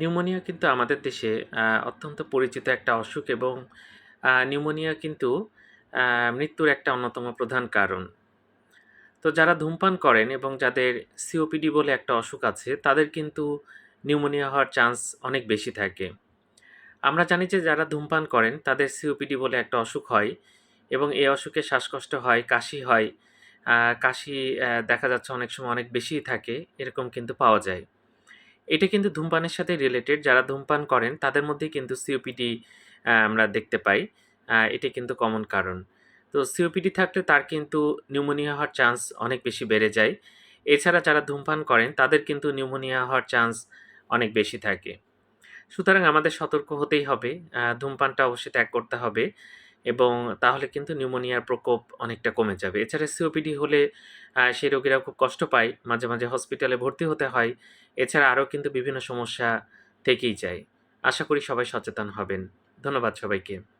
Pneumonia কিন্তু আমাদের দেশে অত্যন্ত পরিচিত একটা অসুখ এবং নিউমোনিয়া কিন্তু মৃত্যুর একটা অন্যতম প্রধান কারণ। তো যারা ধূমপান করেন এবং যাদের সিওপিডি বলে একটা অসুখ আছে, তাদের কিন্তু নিউমোনিয়া হওয়ার চান্স অনেক বেশি থাকে। আমরা জানি যে যারা ধূমপান করেন তাদের সিওপিডি বলে একটা অসুখ হয় এবং এই অসুখে শ্বাসকষ্ট হয়, কাশি হয়। কাশি দেখা যাচ্ছে অনেক সময় অনেক বেশিই থাকে, এরকম কিন্তু পাওয়া যায়। এটা কিন্তু ধূমপানের সাথে রিলেটেড। যারা ধূমপান করেন, তাদের মধ্যেই কিন্তু সিওপিডি আমরা দেখতে পাই। এটা কিন্তু কমন কারণ। তো সিওপিডি থাকলে তার কিন্তু নিউমোনিয়া হওয়ার চান্স অনেক বেশি বেড়ে যায়। এছাড়া যারা ধূমপান করেন, তাদের কিন্তু নিউমোনিয়া হওয়ার চান্স অনেক বেশি থাকে। সুতরাং আমাদের সতর্ক হতেই হবে। ধূমপানটা অবশ্যই ত্যাগ করতে হবে এবং তাহলে কিন্তু নিউমোনিয়ার প্রকোপ অনেকটা কমে যাবে। এছাড়া সিওপিডি হলে সেই রোগীরা খুব কষ্ট পায়। মাঝে, মাঝে হসপিটালে ভর্তি হতে হয়। এছাড়া আরও কিন্তু বিভিন্ন সমস্যা থেকেই যায়। আশা করি সবাই সচেতন হবেন। ধন্যবাদ সবাইকে।